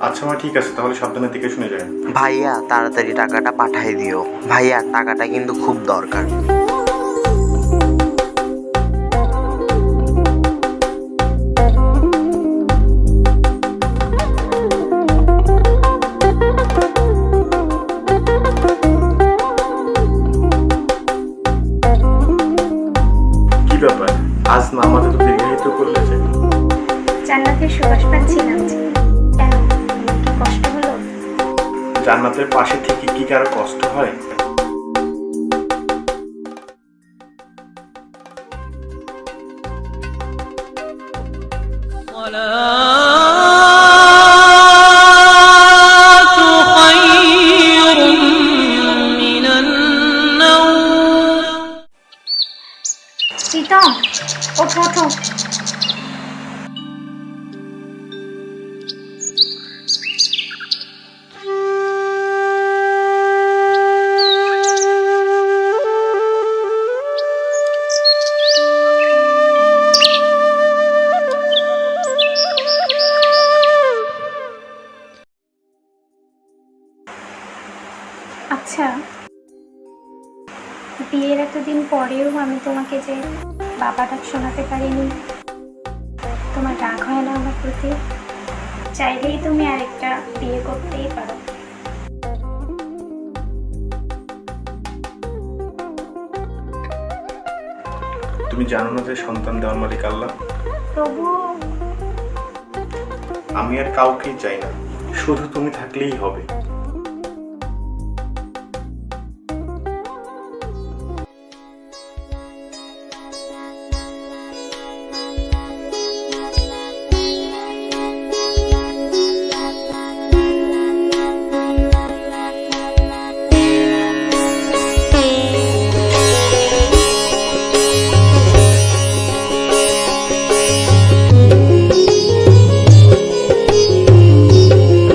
আচ্ছা মা ঠিক আছে তাহলে সাবধানে দিকে শুনে যায় ভাইয়া তাড়াতাড়ি টাকাটা পাঠাই দিও। ভাইয়া টাকাটা কিন্তু খুব দরকার। কি ব্যাপার? আজ না আমাদের তো দীর্ঘায়িত করলে যে। জান্নাতের সুবাস পাচ্ছিলাম যে। জান্নাতের পাশে থেকে কি কারও কষ্ট হয়? প্রীতম ও প্রথম। আচ্ছা বিয়ের এতদিন পরেও আমি তোমাকে যে বাবা ডাক শোনাতে পারিনি তোমার রাগ হয় না আমার প্রতি? চাইলেই তুমি আরেকটা বিয়ে করতেই পারো। তুমি জানো না যে সন্তান দেওয়ার মালিক আল্লাহ? তবুও আমি আর কাউকেই চাই না। শুধু তুমি থাকলেই হবে।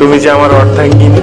তুমি যে আমার অর্ধাঙ্গিনী।